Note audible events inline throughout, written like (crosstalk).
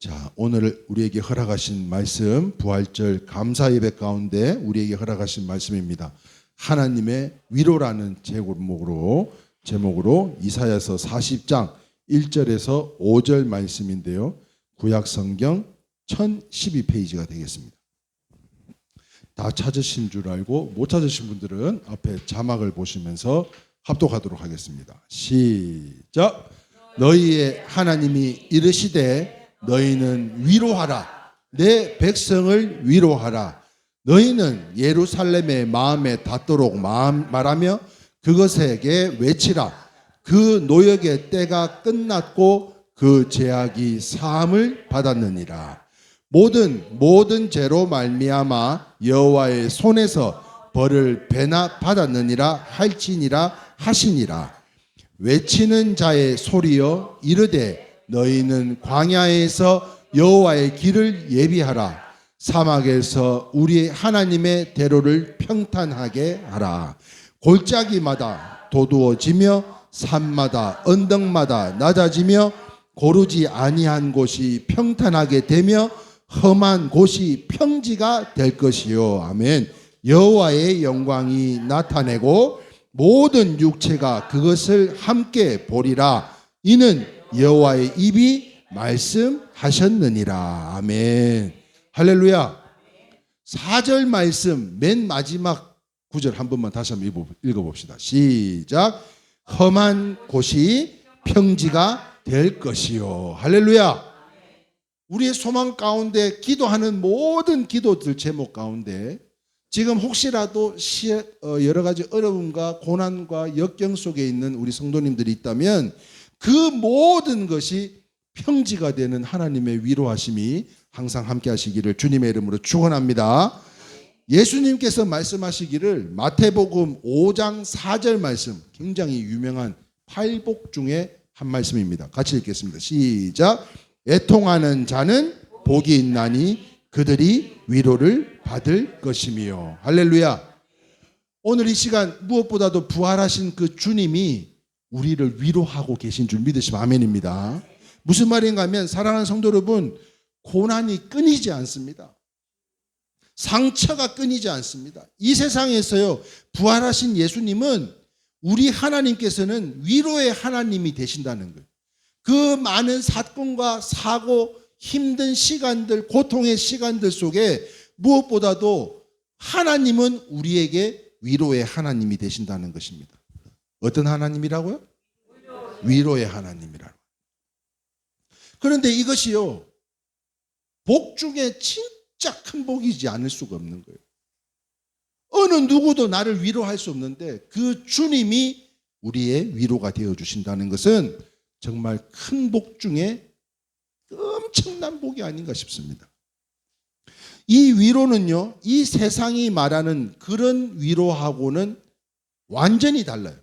자, 오늘 우리에게 허락하신 말씀, 부활절 감사 예배 가운데 우리에게 허락하신 말씀입니다. 하나님의 위로라는 제목으로 제목으로 이사야서 40장 1절에서 5절 말씀인데요. 구약 성경 1012페이지가 되겠습니다. 다 찾으신 줄 알고 못 찾으신 분들은 앞에 자막을 보시면서 합독하도록 하겠습니다. 시작. 너희의 하나님이 이르시되 너희는 위로하라. 내 백성을 위로하라. 너희는 예루살렘의 마음에 닿도록 말하며 그것에게 외치라. 그 노역의 때가 끝났고 그 제약이 사함을 받았느니라. 모든 모든 죄로 말미암아 여호와의 손에서 벌을 배나 받았느니라 할지니라 하시니라. 외치는 자의 소리여 이르되 너희는 광야에서 여호와의 길을 예비하라. 사막에서 우리 하나님의 대로를 평탄하게 하라. 골짜기마다 도두어지며 산마다 언덕마다 낮아지며 고르지 아니한 곳이 평탄하게 되며 험한 곳이 평지가 될 것이요. 아멘. 여호와의 영광이 나타내고 모든 육체가 그것을 함께 보리라. 이는 여호와의 입이 말씀하셨느니라. 아멘. 할렐루야. 4절 말씀 맨 마지막 구절 한 번만 다시 한번 읽어봅시다. 시작. 험한 곳이 평지가 될 것이요. 할렐루야. 우리의 소망 가운데 기도하는 모든 기도들 제목 가운데 지금 혹시라도 시, 어, 여러 가지 어려움과 고난과 역경 속에 있는 우리 성도님들이 있다면 그 모든 것이 평지가 되는 하나님의 위로하심이 항상 함께 하시기를 주님의 이름으로 축원합니다. 예수님께서 말씀하시기를 마태복음 5장 4절 말씀 굉장히 유명한 팔복 중에 한 말씀입니다. 같이 읽겠습니다. 시작. 애통하는 자는 복이 있나니 그들이 위로를 받을 것이며 할렐루야. 오늘 이 시간 무엇보다도 부활하신 그 주님이 우리를 위로하고 계신 줄 믿으시면 아멘입니다. 무슨 말인가 하면 사랑하는 성도 여러분 고난이 끊이지 않습니다. 상처가 끊이지 않습니다. 이 세상에서요 부활하신 예수님은 우리 하나님께서는 위로의 하나님이 되신다는 거예요. 그 많은 사건과 사고 힘든 시간들, 고통의 시간들 속에 무엇보다도 하나님은 우리에게 위로의 하나님이 되신다는 것입니다. 어떤 하나님이라고요? 위로의 하나님이라고. 그런데 이것이요, 복 중에 진짜 큰 복이지 않을 수가 없는 거예요. 어느 누구도 나를 위로할 수 없는데 그 주님이 우리의 위로가 되어 주신다는 것은 정말 큰 복 중에 엄청난 복이 아닌가 싶습니다. 이 위로는요, 이 세상이 말하는 그런 위로하고는 완전히 달라요.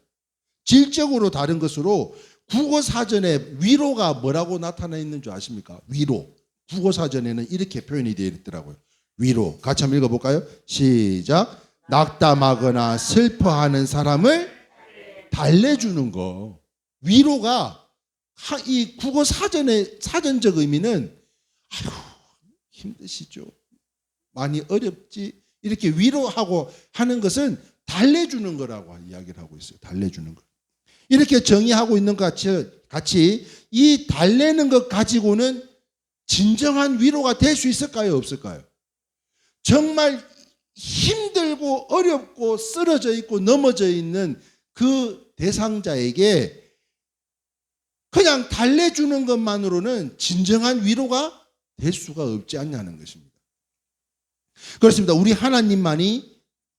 질적으로 다른 것으로 국어 사전에 위로가 뭐라고 나타나 있는 줄 아십니까? 위로. 국어 사전에는 이렇게 표현이 되어 있더라고요. 위로. 같이 한번 읽어볼까요? 시작. 낙담하거나 슬퍼하는 사람을 달래주는 거. 위로가 이 국어 사전의 사전적 의미는 아유 힘드시죠. 많이 어렵지. 이렇게 위로하고 하는 것은 달래주는 거라고 이야기를 하고 있어요. 달래주는 거. 이렇게 정의하고 있는 것 같이, 이 달래는 것 가지고는 진정한 위로가 될 수 있을까요? 없을까요? 정말 힘들고 어렵고 쓰러져 있고 넘어져 있는 그 대상자에게 그냥 달래주는 것만으로는 진정한 위로가 될 수가 없지 않냐는 것입니다. 그렇습니다. 우리 하나님만이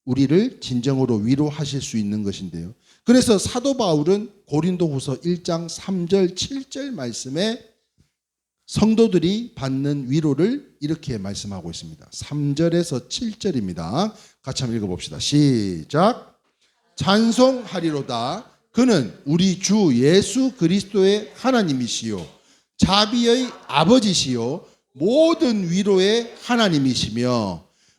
우리를 진정으로 위로하실 수 있는 것인데요. 그래서 사도 바울은 고린도후서 1장 3절 7절 말씀에 성도들이 받는 위로를 이렇게 말씀하고 있습니다. 3절에서 7절입니다. 같이 한번 읽어봅시다. 시작. 찬송하리로다. 그는 우리 주 예수 그리스도의 하나님이시요. 자비의 아버지시요. 모든 위로의 하나님이시며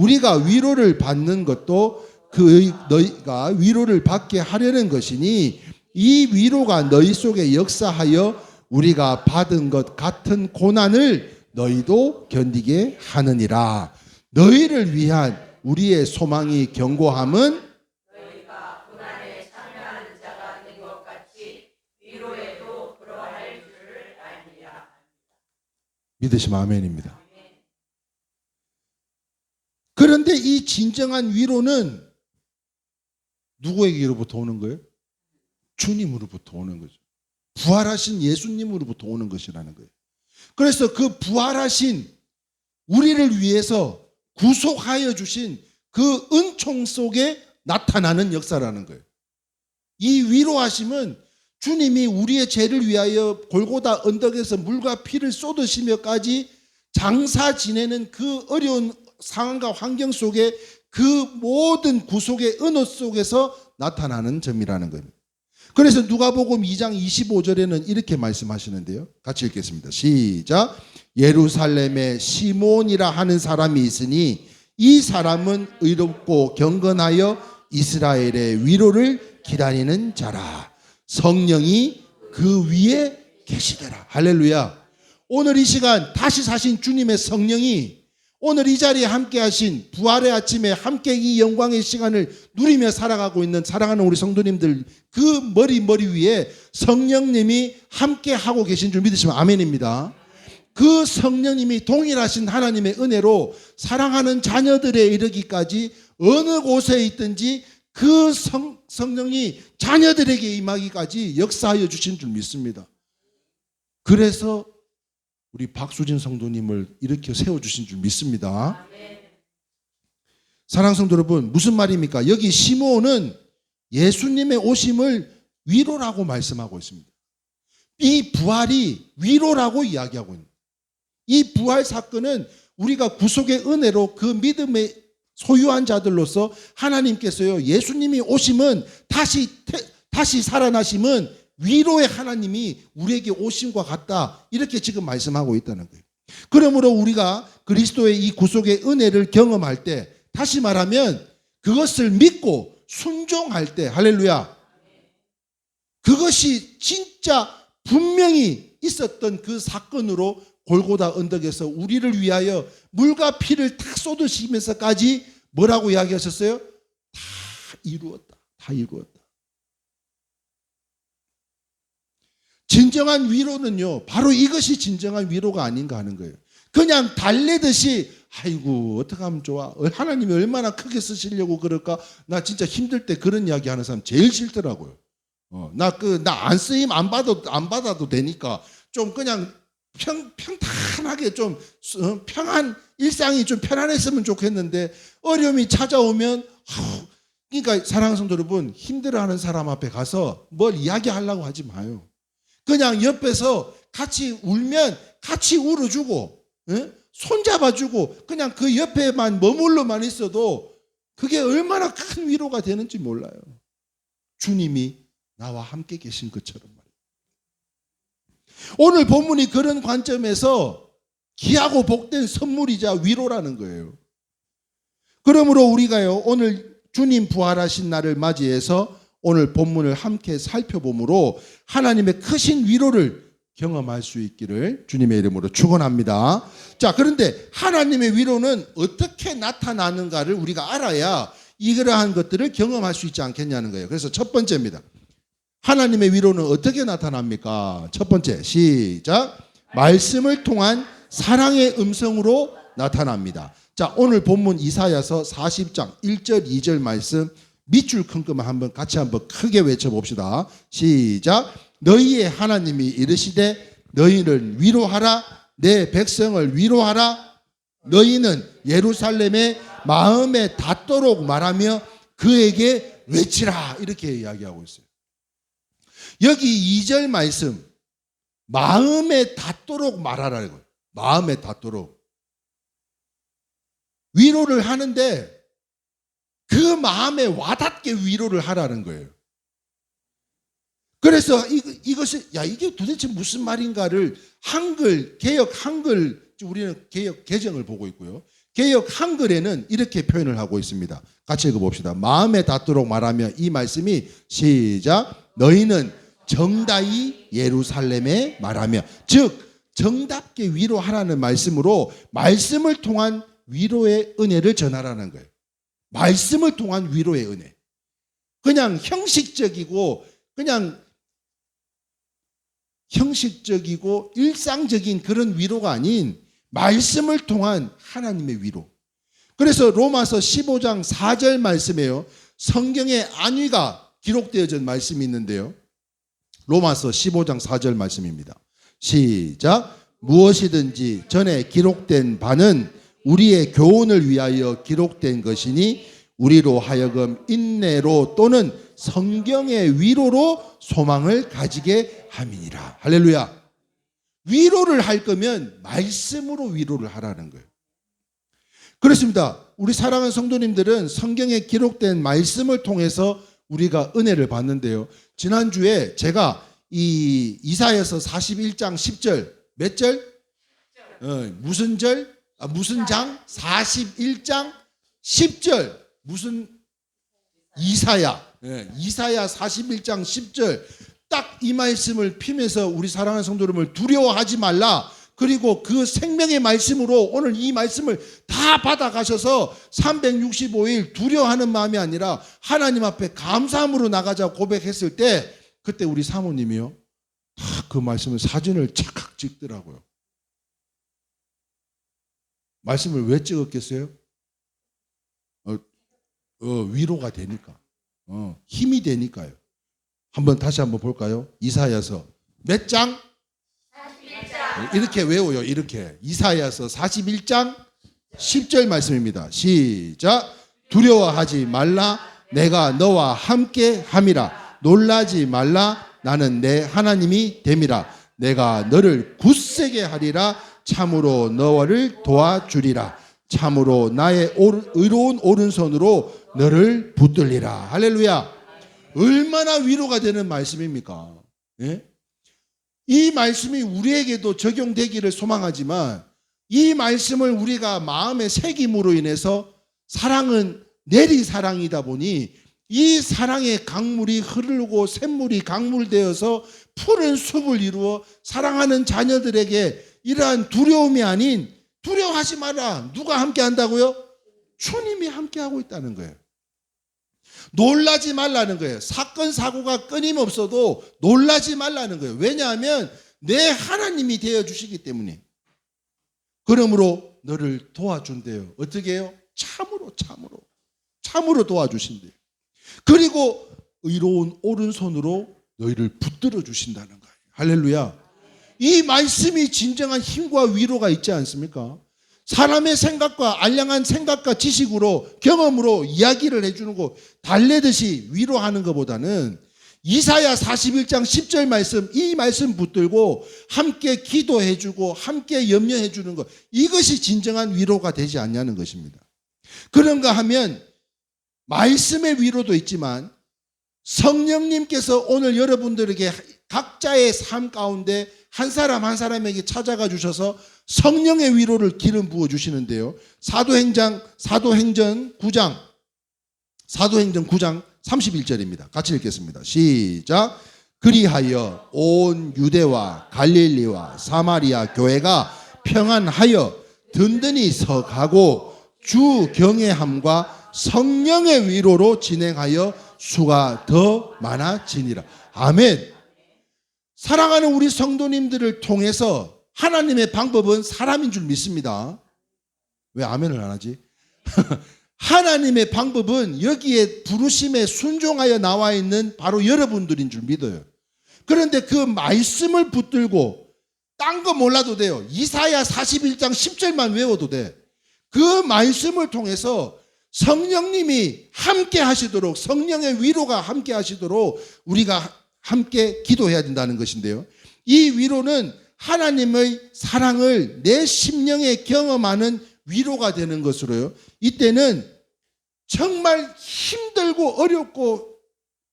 우리가 위로를 받는 것도 그 너희가 위로를 받게 하려는 것이니 이 위로가 너희 속에 역사하여 우리가 받은 것 같은 고난을 너희도 견디게 하느니라 너희를 위한 우리의 소망이 견고함은 믿으시면 아멘입니다. 그런데 이 진정한 위로는 누구에게로부터 오는 거예요? 주님으로부터 오는 거죠. 부활하신 예수님으로부터 오는 것이라는 거예요. 그래서 그 부활하신 우리를 위해서 구속하여 주신 그 은총 속에 나타나는 역사라는 거예요. 이 위로하심은 주님이 우리의 죄를 위하여 골고다 언덕에서 물과 피를 쏟으시며까지 장사 지내는 그 어려운 상황과 환경 속에 그 모든 구속의 은혜 속에서 나타나는 점이라는 겁니다. 그래서 누가복음 2장 25절에는 이렇게 말씀하시는데요. 같이 읽겠습니다. 시작. 예루살렘에 시몬이라 하는 사람이 있으니 이 사람은 의롭고 경건하여 이스라엘의 위로를 기다리는 자라. 성령이 그 위에 계시더라. 할렐루야. 오늘 이 시간 다시 사신 주님의 성령이 오늘 이 자리에 함께 하신 부활의 아침에 함께 이 영광의 시간을 누리며 살아가고 있는 사랑하는 우리 성도님들 그 머리 머리 위에 성령님이 함께 하고 계신 줄 믿으시면 아멘입니다. 그 성령님이 동일하신 하나님의 은혜로 사랑하는 자녀들에 이르기까지 어느 곳에 있든지 그 성, 성령이 자녀들에게 임하기까지 역사하여 주신 줄 믿습니다. 그래서 우리 박수진 성도님을 일으켜 세워주신 줄 믿습니다. 사랑 성도 여러분, 무슨 말입니까? 여기 시므온은 예수님의 오심을 위로라고 말씀하고 있습니다. 이 부활이 위로라고 이야기하고 있는. 이 부활 사건은 우리가 구속의 은혜로 그 믿음의 소유한 자들로서 하나님께서요 예수님이 오심은 다시 태- 다시 살아나심은 위로의 하나님이 우리에게 오심과 같다 이렇게 지금 말씀하고 있다는 거예요. 그러므로 우리가 그리스도의 이 구속의 은혜를 경험할 때 다시 말하면 그것을 믿고 순종할 때 할렐루야 그것이 진짜 분명히 있었던 그 사건으로 골고다 언덕에서 우리를 위하여 물과 피를 탁 쏟으시면서까지 뭐라고 이야기하셨어요? 다 이루었다. 다 이루었다. 진정한 위로는요, 바로 이것이 진정한 위로가 아닌가 하는 거예요. 그냥 달래듯이, 아이고, 어떡하면 좋아. 하나님이 얼마나 크게 쓰시려고 그럴까? 나 진짜 힘들 때 그런 이야기 하는 사람 제일 싫더라고요. 어, 나 그, 나 안 쓰임 안 받아도, 안 받아도 되니까 좀 그냥 평, 평탄하게 좀 어, 평안, 일상이 좀 편안했으면 좋겠는데 어려움이 찾아오면, 아우, 그러니까 사랑하는 성도 여러분, 힘들어하는 사람 앞에 가서 뭘 이야기하려고 하지 마요. 그냥 옆에서 같이 울면 같이 울어주고, 예? 손잡아주고, 그냥 그 옆에만 머물러만 있어도 그게 얼마나 큰 위로가 되는지 몰라요. 주님이 나와 함께 계신 것처럼 말이에요. 오늘 본문이 그런 관점에서 귀하고 복된 선물이자 위로라는 거예요. 그러므로 우리가요, 오늘 주님 부활하신 날을 맞이해서 오늘 본문을 함께 살펴보므로 하나님의 크신 위로를 경험할 수 있기를 주님의 이름으로 축원합니다. 자, 그런데 하나님의 위로는 어떻게 나타나는가를 우리가 알아야 이러한 것들을 경험할 수 있지 않겠냐는 거예요. 그래서 첫 번째입니다. 하나님의 위로는 어떻게 나타납니까? 첫 번째, 시작. 말씀을 통한 사랑의 음성으로 나타납니다. 자, 오늘 본문 이사야서 40장 1절, 2절 말씀 밑줄 큰 것만 한번 같이 한번 크게 외쳐봅시다. 시작. 너희의 하나님이 이르시되 너희를 위로하라. 내 백성을 위로하라. 너희는 예루살렘의 마음에 닿도록 말하며 그에게 외치라. 이렇게 이야기하고 있어요. 여기 2절 말씀 마음에 닿도록 거예요. 마음에 닿도록. 위로를 하는데 그 마음에 와닿게 위로를 하라는 거예요. 그래서 이, 이것이 야 이게 도대체 무슨 말인가를 한글 개혁 한글 우리는 개혁 개정을 보고 있고요. 개혁 한글에는 이렇게 표현을 하고 있습니다. 같이 읽어봅시다. 마음에 닿도록 말하며 이 말씀이 시작 너희는 정다이 예루살렘에 말하며 즉 정답게 위로하라는 말씀으로 말씀을 통한 위로의 은혜를 전하라는 거예요. 말씀을 통한 위로의 은혜. 그냥 형식적이고 그냥 형식적이고 일상적인 그런 위로가 아닌 말씀을 통한 하나님의 위로. 그래서 로마서 15장 4절 말씀에요. 성경의 안위가 기록되어진 말씀이 있는데요. 로마서 15장 4절 말씀입니다. 시작. 무엇이든지 전에 기록된 바는 우리의 교훈을 위하여 기록된 것이니 우리로 하여금 인내로 또는 성경의 위로로 소망을 가지게 함이니라. 할렐루야. 위로를 할 거면 말씀으로 위로를 하라는 거예요. 그렇습니다. 우리 사랑하는 성도님들은 성경에 기록된 말씀을 통해서 우리가 은혜를 받는데요. 지난주에 제가 이 이사에서 41장 10절 몇 절? 어, 무슨 절? 아, 무슨 장? 41장? 10절. 무슨 이사야? 예, 이사야 41장 10절. 딱 이 말씀을 피면서 우리 사랑하는 성도 여러분을 두려워하지 말라. 그리고 그 생명의 말씀으로 오늘 이 말씀을 다 받아가셔서 365일 두려워하는 마음이 아니라 하나님 앞에 감사함으로 나가자 고백했을 때 그때 우리 사모님이요. 다그 말씀을 사진을 착각 찍더라고요 말씀을 왜 찍었겠어요? 어, 어, 위로가 되니까. 어, 힘이 되니까요. 한번 다시 한번 볼까요? 이사야서 몇 장? 41장. 이렇게 외워요. 이렇게. 이사야서 41장 10절 말씀입니다. 시작. 두려워하지 말라. 내가 너와 함께 함이라. 놀라지 말라. 나는 내 하나님이 됨이라. 내가 너를 굳세게 하리라. 참으로 너를 도와주리라. 참으로 나의 오- 의로운 오른손으로 너를 붙들리라. 할렐루야. 얼마나 위로가 되는 말씀입니까? 예? 이 말씀이 우리에게도 적용되기를 소망하지만 이 말씀을 우리가 마음에 새김으로 인해서 사랑은 내리 사랑이다 보니 이 사랑의 강물이 흐르고 샘물이 강물되어서 푸른 숲을 이루어 사랑하는 자녀들에게 이러한 두려움이 아닌 두려워하지 마라. 누가 함께 한다고요? 주님이 함께 하고 있다는 거예요. 놀라지 말라는 거예요. 사건 사고가 끊임없어도 놀라지 말라는 거예요. 왜냐하면 내 하나님이 되어 주시기 때문에. 그러므로 너를 도와준대요. 어떻게 해요? 참으로 참으로 참으로 도와주신대요. 그리고 의로운 오른손으로 너희를 붙들어 주신다는 거예요. 할렐루야. 이 말씀이 진정한 힘과 위로가 있지 않습니까? 사람의 생각과 알량한 생각과 지식으로 경험으로 이야기를 해주는 거 달래듯이 위로하는 것보다는 이사야 41장 10절 말씀 이 말씀 붙들고 함께 기도해 주고 함께 염려해 주는 것 이것이 진정한 위로가 되지 않냐는 것입니다. 그런가 하면 말씀의 위로도 있지만 성령님께서 오늘 여러분들에게 각자의 삶 가운데 한 사람 한 사람에게 찾아가 주셔서 성령의 위로를 기름 부어 주시는데요. 사도행장 사도행전 9장 사도행전 9장 31절입니다. 같이 읽겠습니다. 시작. 그리하여 온 유대와 갈릴리와 사마리아 교회가 평안하여 든든히 서가고 주 경외함과 성령의 위로로 진행하여 수가 더 많아지니라. 아멘. 사랑하는 우리 성도님들을 통해서 하나님의 방법은 사람인 줄 믿습니다. 왜 아멘을 안 하지? (laughs) 하나님의 방법은 여기에 부르심에 순종하여 나와 있는 바로 여러분들인 줄 믿어요. 그런데 그 말씀을 붙들고 딴 거 몰라도 돼요. 이사야 41장 10절만 외워도 돼. 그 말씀을 통해서 성령님이 함께 하시도록 성령의 위로가 함께 하시도록 우리가 함께 기도해야 된다는 것인데요. 이 위로는 하나님의 사랑을 내 심령에 경험하는 위로가 되는 것으로요. 이때는 정말 힘들고 어렵고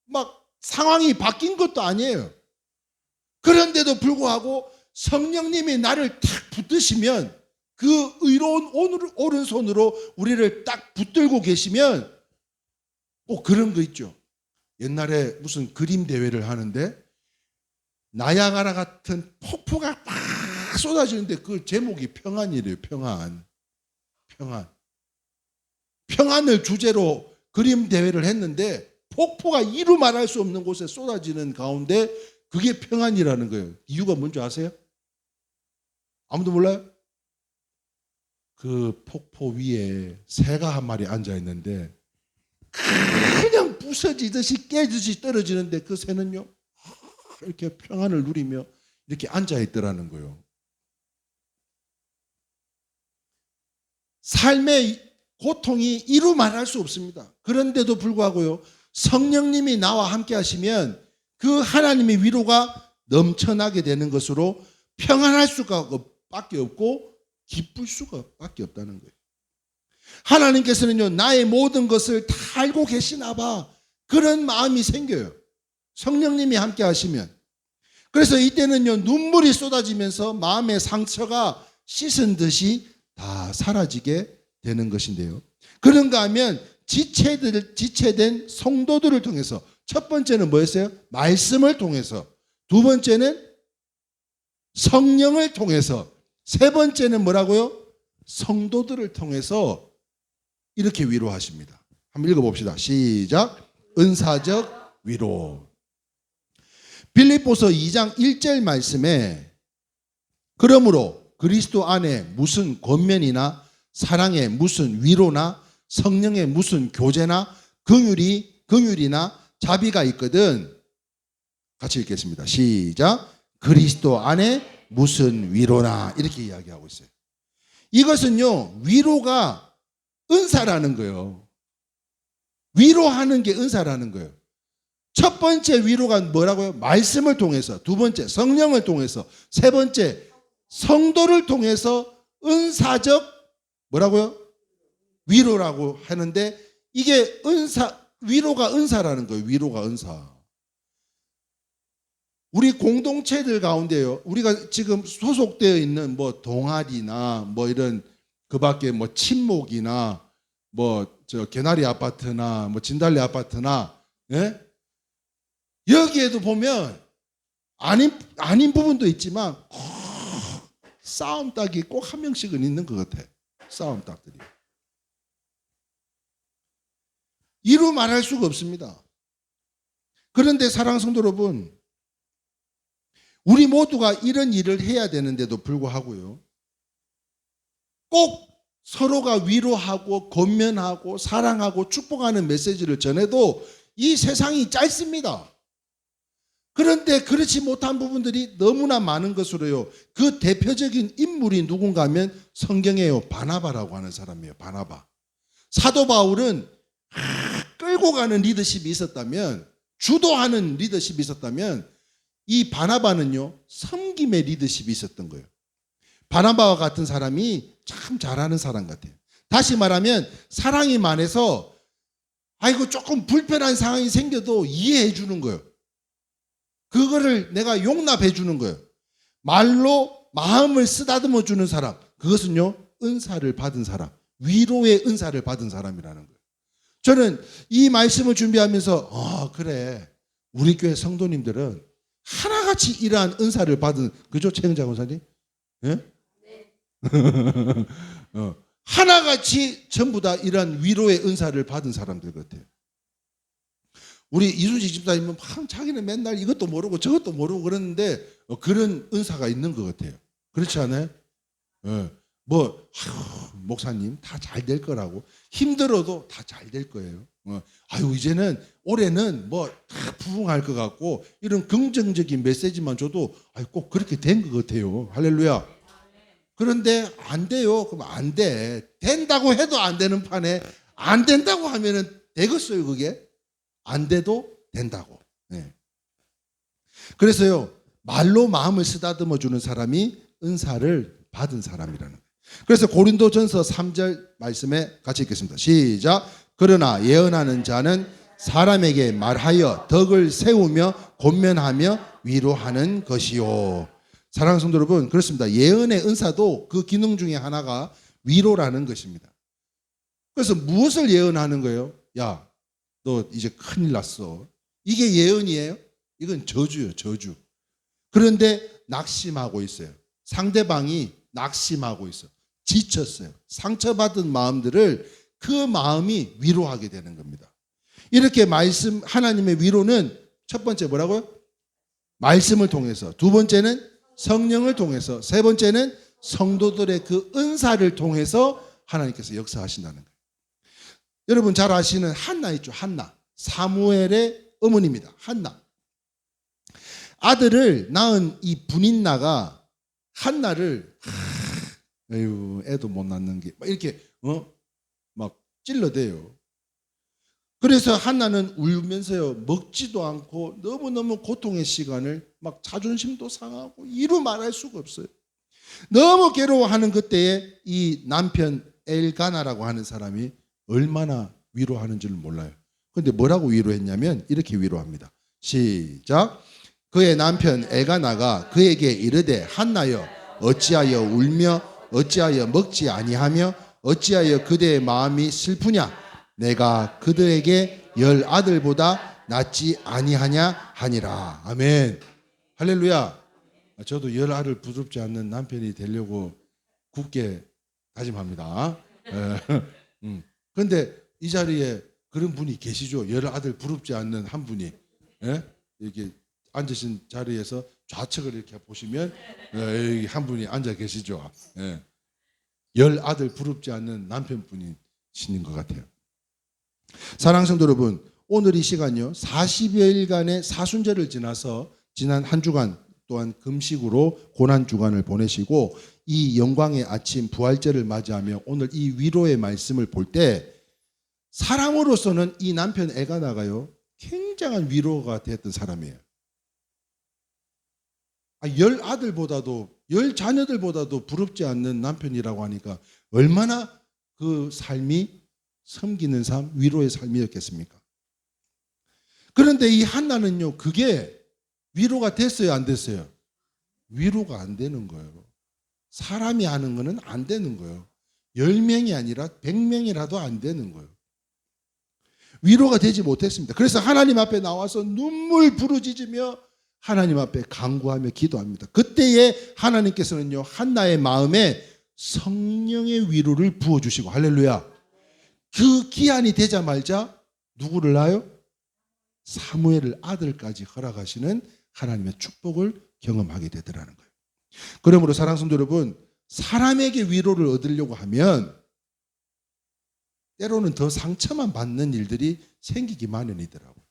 막 상황이 바뀐 것도 아니에요. 그런데도 불구하고 성령님이 나를 탁 붙드시면 그 의로운 오른손으로 우리를 딱 붙들고 계시면 꼭 그런 거 있죠. 옛날에 무슨 그림 대회를 하는데 나야가라 같은 폭포가 막 쏟아지는데 그 제목이 평안이래요. 평안. 평안. 평안을 주제로 그림 대회를 했는데 폭포가 이루 말할 수 없는 곳에 쏟아지는 가운데 그게 평안이라는 거예요. 이유가 뭔지 아세요? 아무도 몰라요? 그 폭포 위에 새가 한 마리 앉아 있는데 부서지듯이 깨지듯이 떨어지는데 그 새는요 이렇게 평안을 누리며 이렇게 앉아 있더라는 거예요. 삶의 고통이 이루 말할 수 없습니다. 그런데도 불구하고요 성령님이 나와 함께 하시면 그 하나님의 위로가 넘쳐나게 되는 것으로 평안할 수가 밖에 없고 기쁠 수가 밖에 없다는 거예요. 하나님께서는요, 나의 모든 것을 다 알고 계시나 봐. 그런 마음이 생겨요. 성령님이 함께 하시면. 그래서 이때는요, 눈물이 쏟아지면서 마음의 상처가 씻은 듯이 다 사라지게 되는 것인데요. 그런가 하면 지체들, 지체된 성도들을 통해서 첫 번째는 뭐였어요? 말씀을 통해서. 두 번째는 성령을 통해서. 세 번째는 뭐라고요? 성도들을 통해서 이렇게 위로하십니다. 한번 읽어봅시다. 시작. 은사적 위로. 빌립보서 2장 1절 말씀에 그러므로 그리스도 안에 무슨 권면이나 사랑의 무슨 위로나 성령의 무슨 교제나 긍휼이 긍휼이나 자비가 있거든. 같이 읽겠습니다. 시작. 그리스도 안에 무슨 위로나 이렇게 이야기하고 있어요. 이것은요 위로가 은사라는 거예요. 위로하는 게 은사라는 거예요. 첫 번째 위로가 뭐라고요? 말씀을 통해서, 두 번째 성령을 통해서, 세 번째 성도를 통해서 은사적 뭐라고요? 위로라고 하는데 이게 은사 위로가 은사라는 거예요. 위로가 은사. 우리 공동체들 가운데요. 우리가 지금 소속되어 있는 뭐 동아리나 뭐 이런 그 밖에 뭐 친목이나 뭐 저 개나리 아파트나 뭐 진달래 아파트나 예? 여기에도 보면 아닌 아닌 부분도 있지만 꼭 싸움 딱이 꼭 한 명씩은 있는 것 같아. 싸움 딱들이. 이루 말할 수가 없습니다. 그런데 사랑 성도 여러분, 우리 모두가 이런 일을 해야 되는데도 불구하고요. 꼭 서로가 위로하고 권면하고 사랑하고 축복하는 메시지를 전해도 이 세상이 짧습니다. 그런데 그렇지 못한 부분들이 너무나 많은 것으로요. 그 대표적인 인물이 누군가 하면 성경에요. 바나바라고 하는 사람이에요. 바나바. 사도 바울은 끌고 가는 리더십이 있었다면 주도하는 리더십이 있었다면 이 바나바는요. 섬김의 리더십이 있었던 거예요. 바나바와 같은 사람이 참 잘하는 사람 같아요. 다시 말하면 사랑이 많아서 아이고 조금 불편한 상황이 생겨도 이해해 주는 거예요. 그거를 내가 용납해 주는 거예요. 말로 마음을 쓰다듬어 주는 사람. 그것은요, 은사를 받은 사람. 위로의 은사를 받은 사람이라는 거예요. 저는 이 말씀을 준비하면서, 아, 그래. 우리 교회 성도님들은 하나같이 이러한 은사를 받은, 그죠? 최영자 권사님? 예? (laughs) 어, 하나같이 전부 다 이러한 위로의 은사를 받은 사람들 같아요. 우리 이순식 집사님은 참 자기는 맨날 이것도 모르고 저것도 모르고 그러는데 어, 그런 은사가 있는 것 같아요. 그렇지 않아요? 예. 뭐 아유, 목사님 다 잘 될 거라고 힘들어도 다 잘 될 거예요. 어, 아유 이제는 올해는 뭐 다 부흥할 것 같고 이런 긍정적인 메시지만 줘도 아유 꼭 그렇게 된 것 같아요. 할렐루야. 그런데 안 돼요. 그럼 안 돼. 된다고 해도 안 되는 판에 안 된다고 하면은 되겠어요, 그게? 안 돼도 된다고. 네. 그래서요, 말로 마음을 쓰다듬어 주는 사람이 은사를 받은 사람이라는 거예요. 그래서 고린도전서 3절 말씀에 같이 읽겠습니다. 시작. 그러나 예언하는 자는 사람에게 말하여 덕을 세우며 권면하며 위로하는 것이요. 사랑하는 성도 여러분, 그렇습니다. 예언의 은사도 그 기능 중에 하나가 위로라는 것입니다. 그래서 무엇을 예언하는 거예요? 야, 너 이제 큰일 났어. 이게 예언이에요? 이건 저주예요, 저주. 그런데 낙심하고 있어요. 상대방이 낙심하고 있어. 지쳤어요. 상처받은 마음들을 그 마음이 위로하게 되는 겁니다. 이렇게 말씀 하나님의 위로는 첫 번째 뭐라고요? 말씀을 통해서 두 번째는 성령을 통해서 세 번째는 성도들의 그 은사를 통해서 하나님께서 역사하신다는 거예요. 여러분 잘 아시는 한나 있죠? 한나. 사무엘의 어머니입니다. 한나. 아들을 낳은 이 분인나가 한나를 하, 에휴 애도 못 낳는 게막 이렇게 어 막 찔러대요. 그래서 한나는 울면서요 먹지도 않고 너무 너무 고통의 시간을 막 자존심도 상하고 이루 말할 수가 없어요. 너무 괴로워하는 그때에 이 남편 엘가나라고 하는 사람이 얼마나 위로하는지를 몰라요. 근데 뭐라고 위로했냐면 이렇게 위로합니다. 시작. 그의 남편 엘가나가 그에게 이르되 한나여 어찌하여 울며 어찌하여 먹지 아니하며 어찌하여 그대의 마음이 슬프냐 내가 그들에게 열 아들보다 낫지 아니하냐 하니라 아멘 할렐루야 저도 열 아들 부럽지 않는 남편이 되려고 굳게 다짐합니다 예. (laughs) 음. 이 자리에 그런 분이 계시죠 열 아들 부럽지 않는 한 분이 예? 이렇게 앉으신 자리에서 좌측을 이렇게 보시면 예, 한 분이 앉아 계시죠. 예. 열 아들 부럽지 않는 남편분이신 것 같아요. 사랑하는 성도 여러분, 오늘 이 시간요 40여일간의 사순절을 지나서 지난 한 주간 또한 금식으로 고난 주간을 보내시고 이 영광의 아침 부활절을 맞이하며 오늘 이 위로의 말씀을 볼 때 사람으로서는 이 남편 애가 나가요 굉장한 위로가 됐던 사람이에요. 아, 열 아들보다도 열 자녀들보다도 부럽지 않는 남편이라고 하니까 얼마나 그 삶이 섬기는 삶, 위로의 삶이었겠습니까? 그런데 이 한나는요, 그게 위로가 됐어요, 안 됐어요? 위로가 안 되는 거예요. 사람이 하는 거는 안 되는 거예요. 열 명이 아니라 백 명이라도 안 되는 거예요. 위로가 되지 못했습니다. 그래서 하나님 앞에 나와서 눈물 부르짖으며 하나님 앞에 간구하며 기도합니다. 그때에 하나님께서는요 한나의 마음에 성령의 위로를 부어 주시고 할렐루야. 그 기한이 되자마자 누구를 낳아요? 사무엘을 아들까지 허락하시는 하나님의 축복을 경험하게 되더라는 거예요. 그러므로 성도 여러분, 사람에게 위로를 얻으려고 하면 때로는 더 상처만 받는 일들이 생기기 마련이더라고요.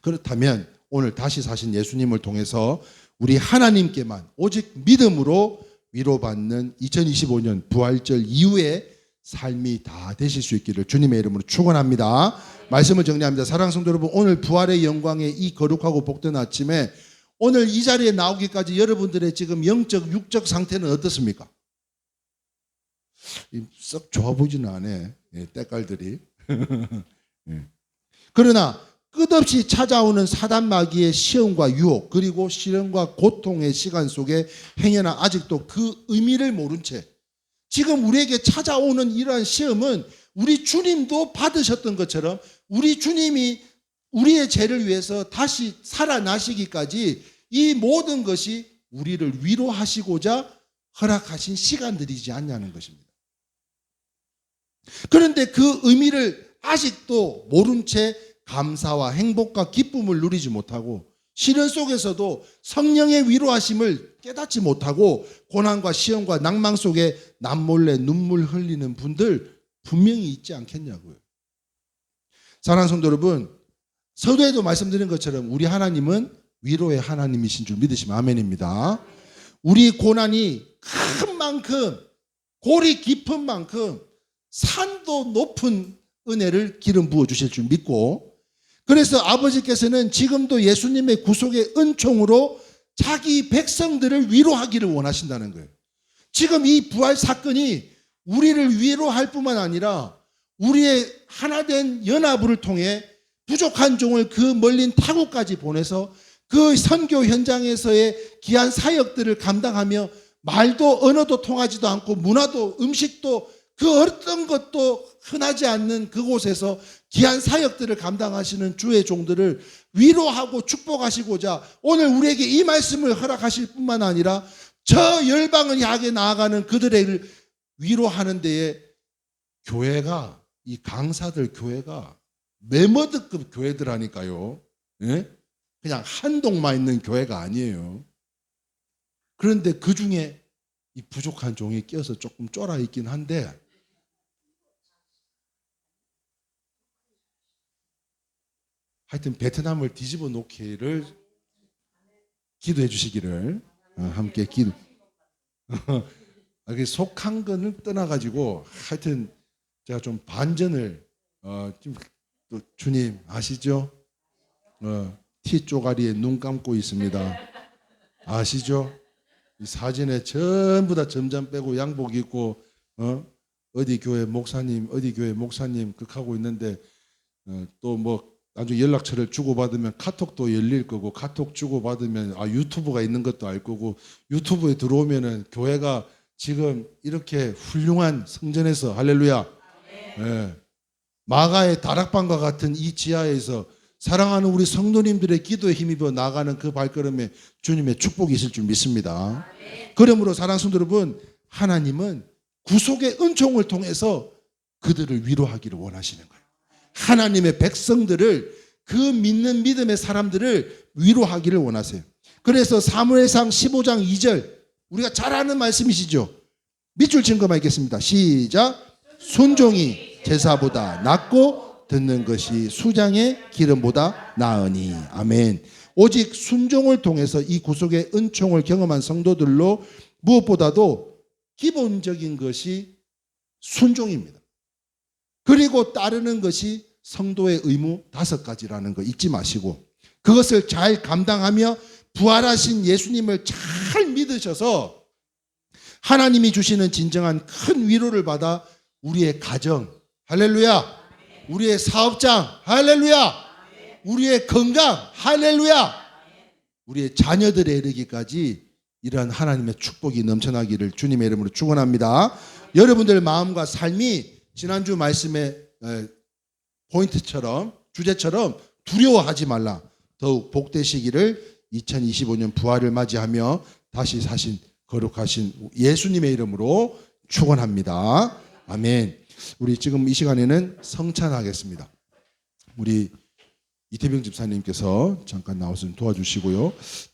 그렇다면 오늘 다시 사신 예수님을 통해서 우리 하나님께만 오직 믿음으로 위로받는 2025년 부활절 이후에 삶이 다 되실 수 있기를 주님의 이름으로 축원합니다. 말씀을 정리합니다. 사랑하는 성도 여러분, 오늘 부활의 영광의 이 거룩하고 복된 아침에 오늘 이 자리에 나오기까지 여러분들의 지금 영적 육적 상태는 어떻습니까? 썩 좋아 보이지는 않아. 예, 때깔들이. (laughs) 예. 그러나 끝없이 찾아오는 사단 마귀의 시험과 유혹 그리고 시련과 고통의 시간 속에 행여나 아직도 그 의미를 모른 채 지금 우리에게 찾아오는 이러한 시험은 우리 주님도 받으셨던 것처럼 우리 주님이 우리의 죄를 위해서 다시 살아나시기까지 이 모든 것이 우리를 위로하시고자 허락하신 시간들이지 않냐는 것입니다. 그런데 그 의미를 아직도 모른 채 감사와 행복과 기쁨을 누리지 못하고 시련 속에서도 성령의 위로하심을 깨닫지 못하고 고난과 시험과 낭망 속에 남몰래 눈물 흘리는 분들 분명히 있지 않겠냐고요. 사랑하는 성도 여러분, 서두에도 말씀드린 것처럼 우리 하나님은 위로의 하나님이신 줄 믿으시면 아멘입니다. 우리 고난이 큰 만큼 골이 깊은 만큼 산도 높은 은혜를 기름 부어 주실 줄 믿고 그래서 아버지께서는 지금도 예수님의 구속의 은총으로 자기 백성들을 위로하기를 원하신다는 거예요. 지금 이 부활 사건이 우리를 위로할 뿐만 아니라 우리의 하나된 연합을 통해 부족한 종을 그 멀린 타국까지 보내서 그 선교 현장에서의 귀한 사역들을 감당하며 말도 언어도 통하지도 않고 문화도 음식도 그 어떤 것도 흔하지 않는 그곳에서 귀한 사역들을 감당하시는 주의 종들을 위로하고 축복하시고자 오늘 우리에게 이 말씀을 허락하실 뿐만 아니라 저 열방을 향해 나아가는 그들을 위로하는 데에 교회가 이 강사들 교회가 메머드급 교회들 하니까요. 예? 그냥 한 동만 있는 교회가 아니에요. 그런데 그 중에 이 부족한 종이 껴서 조금 쫄아 있긴 한데 하여튼 베트남을 뒤집어 놓기를 기도해 주시기를 어, 함께 기도. (laughs) 아, 그 속한 거는 떠나가지고 하여튼 제가 좀 반전을 어, 좀또 주님 아시죠? 어, 티 쪼가리에 눈 감고 있습니다. 아시죠? 이 사진에 전부 다 점점 빼고 양복 입고 어? 어디 교회 목사님 어디 교회 목사님 그렇게 하고 있는데 어, 또뭐 나중에 연락처를 주고받으면 카톡도 열릴 거고 카톡 주고받으면 아 유튜브가 있는 것도 알 거고 유튜브에 들어오면은 교회가 지금 이렇게 훌륭한 성전에서 할렐루야 예. 마가의 다락방과 같은 이 지하에서 사랑하는 우리 성도님들의 기도에 힘입어 나가는 그 발걸음에 주님의 축복이 있을 줄 믿습니다. 그러므로 사랑하는 성도 여러분, 하나님은 구속의 은총을 통해서 그들을 위로하기를 원하시는 거예요. 하나님의 백성들을 그 믿는 믿음의 사람들을 위로하기를 원하세요. 그래서 사무엘상 15장 2절 우리가 잘 아는 말씀이시죠. 밑줄 증거만 있겠습니다. 시작. 순종이 제사보다 낫고 듣는 것이 수장의 기름보다 나으니 아멘. 오직 순종을 통해서 이 구속의 은총을 경험한 성도들로 무엇보다도 기본적인 것이 순종입니다. 그리고 따르는 것이 성도의 의무 다섯 가지라는 거 잊지 마시고 그것을 잘 감당하며 부활하신 예수님을 잘 믿으셔서 하나님이 주시는 진정한 큰 위로를 받아 우리의 가정, 할렐루야, 우리의 사업장, 할렐루야, 우리의 건강, 할렐루야, 우리의 자녀들에 이르기까지 이러한 하나님의 축복이 넘쳐나기를 주님의 이름으로 축원합니다. 여러분들 마음과 삶이 지난주 말씀의 에, 포인트처럼 주제처럼 두려워하지 말라. 더욱 복되시기를 2025년 부활을 맞이하며 다시 사신 거룩하신 예수님의 이름으로 축원합니다. 아멘. 우리 지금 이 시간에는 성찬하겠습니다. 우리 이태병 집사님께서 잠깐 나와서 좀 도와주시고요.